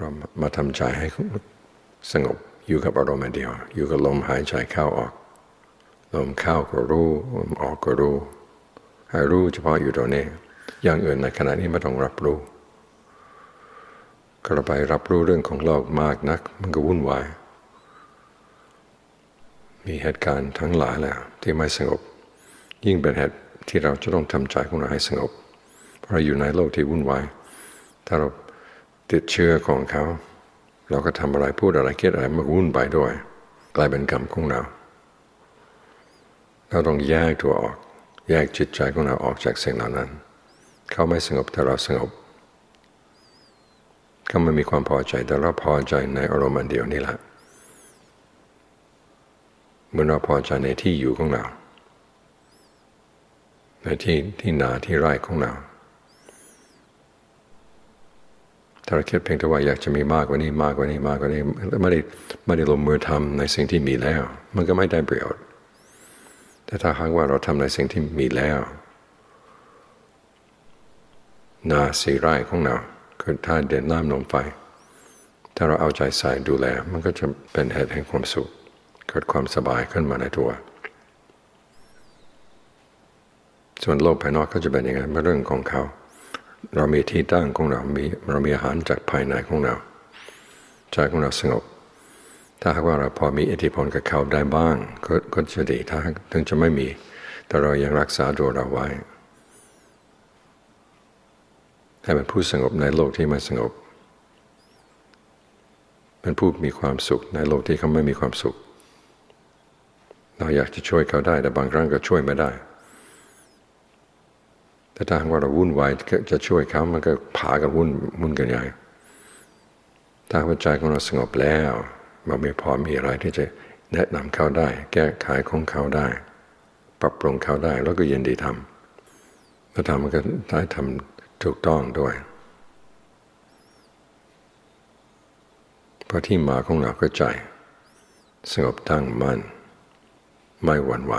เรามาทำใจให้สงบอยู่กับอารมณ์เดียว อยู่กับลมหายใจเข้าออก ลมเข้าก็รู้ลมออกก็รู้ให้รู้เฉพาะอยู่ตรงนี้ อย่างอื่นในขณะนี้ไม่ต้องรับรู้ก็เราไปรับรู้เรื่องของโลกมากนัก มันก็วุ่นวาย มีเหตุการณ์ทั้งหลายแหละที่ไม่สงบ ยิ่งเป็นเหตุที่เราจะต้องทำใจของเราให้สงบ เพราะเราอยู่ในโลกที่วุ่นวาย ถ้าเรา ติดเชื้อของเขา เราก็ทำอะไรพูดอะไรคิดอะไรมันวุ่นไปด้วย กลายเป็นกรรมของเรา เราต้องแยกตัวออก แยกจิตใจของเราออกจากสิ่งเหล่านั้น เขาไม่สงบแต่เราสงบเขาไม่มีความพอใจแต่เราพอใจในอารมณ์อันเดียวนี่แหละเหมือนเราพอใจในที่อยู่ของเราในที่ที่นาที่ไร่ของเรา ถ้าเราคิดเพียงแต่ว่าอยากจะมีมากกว่านี้มากกว่านี้มากกว่านี้ไม่ได้ไม่ได้ลงมือทำในสิ่งที่มีแล้ว มันก็ไม่ได้ประโยชน์ แต่ถ้าหากว่าเราทำในสิ่งที่มีแล้ว นาสีไร่ของเราคือถ้าเด่นน้ำลมไฟถ้าเราเอาใจใส่ดูแล มันก็จะเป็นเหตุแห่งความสุข เกิดความสบายขึ้นมาในตัว ส่วนโลกภายนอกก็จะเป็นยังไงเป็นเรื่องของเขา เรามีที่ตั้งของเรา มีเรามีอาหารจากภายในของเราใจของเราสงบ ถ้าหากว่าเราพอมีอิทธิพลกับเขาได้บ้าง ก็ก็จะดีถ้าถึงจะไม่มี แต่เรายังรักษาตัวเราไว้ ให้เป็นผู้สงบในโลกที่ไม่สงบ เป็นผู้มีความสุขในโลกที่เขาไม่มีความสุข เราอยากจะช่วยเขาได้แต่บางครั้งก็ช่วยไม่ได้ ถ้าหากว่าเราวุ่นวายจะช่วยเขามันก็พากันวุ่นวุ่นกันใหญ่ถ้าหัวใจของเราสงบแล้วมันไม่พอมีอะไรที่จะแนะนำเขาได้ แก้ไขของเขาได้ ปรับปรุงเขาได้แล้วก็ยินดีทำแล้วทำมันก็ได้ทำถูกต้องด้วยเพราะที่มาของเราก็ใจ สงบตั้งมั่นไม่หวั่นไหว